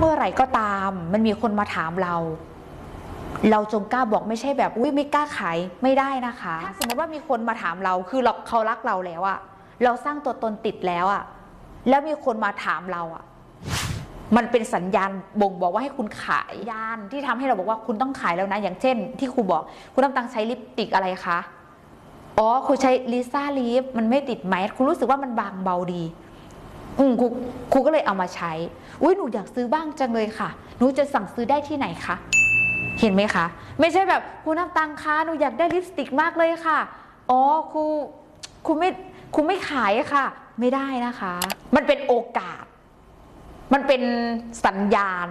เมื่อไหร่ก็ตาม มันมีคนมาถามเรา เราจงกล้าบอกไม่ใช่แบบอุ้ยไม่กล้าขายไม่ได้นะคะถ้าสมมติว่ามีคนมาถามเราคือเราเขารักเราแล้วอะเราสร้างตัวตนติดแล้วอะแล้วมีคนมาถามเราอะมันเป็นสัญญาณบ่งบอกว่าให้คุณขายยานที่ทำให้เราบอกว่าคุณต้องขายแล้วนะ อย่างเช่น ที่ครูบอก คุณน้ำตังใช้ลิปติกอะไรคะอ๋อครูใช้ลิซ่าลิปมันไม่ติดไหมครูรู้สึกว่ามันบางเบาดี อืมครูครูก็เลยเอามาใช้ อุ้ยหนูอยากซื้อบ้างจังเลยค่ะ หนูจะสั่งซื้อได้ที่ไหนคะ เห็นไหมคะ ไม่ใช่แบบครูน้ำตังคะหนูอยากได้ลิปสติกมากเลยค่ะ อ๋อครูครูไม่ครูไม่ขายอะค่ะ ไม่ได้นะคะ มันเป็นโอกาส มันเป็นสัญญาณ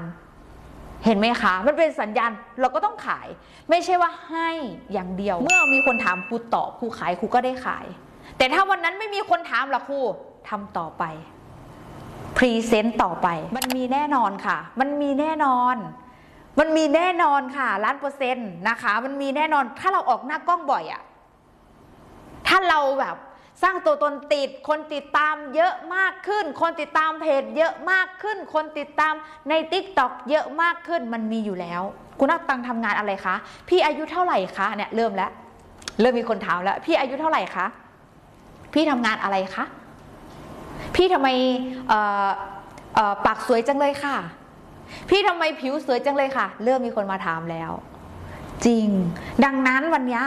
เห็นไหมคะ มันเป็นสัญญาณเราก็ต้องขาย ไม่ใช่ว่าให้อย่างเดียว เมื่อมีคนถามครูตอบครูขายครูก็ได้ขาย แต่ถ้าวันนั้นไม่มีคนถามล่ะครูทำต่อไป พรีเซนต์ต่อไป มันมีแน่นอนค่ะ มันมีแน่นอน มันมีแน่นอนค่ะล้านเปอร์เซ็นต์นะคะ มันมีแน่นอนถ้าเราออกหน้ากล้องบ่อยอะถ้าเราแบบสร้างตัวตนติด คนติดตามเยอะมากขึ้น คนติดตามเพจเยอะมากขึ้น คนติดตามใน t ิ k t o k เยอะมากขึ้น มันมีอยู่แล้ว คุณนักตังทำงานอะไรคะ พี่อายุเท่าไหร่คะ เนี่ยเริ่มแล้ว เริ่มมีคนถามแล้ว พี่อายุเท่าไหร่คะ พี่ทำงานอะไรคะ พี่ทำไมปากสวยจังเลยค่ะ พี่ทำไมผิวสวยจังเลยค่ะ เริ่มมีคนมาถามแล้ว จริง ดังนั้นวันนี้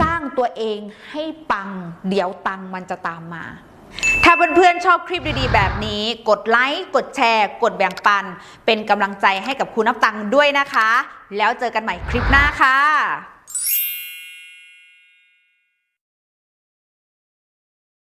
สร้างตัวเองให้ปัง เดี๋ยวตังมันจะตามมา ถ้าเพื่อนๆชอบคลิปดีๆ แบบนี้ กดไลค์ กดแชร์ กดแบ่งปัน เป็นกำลังใจให้กับคุณนับตังด้วยนะคะ แล้วเจอกันใหม่คลิปหน้าค่ะ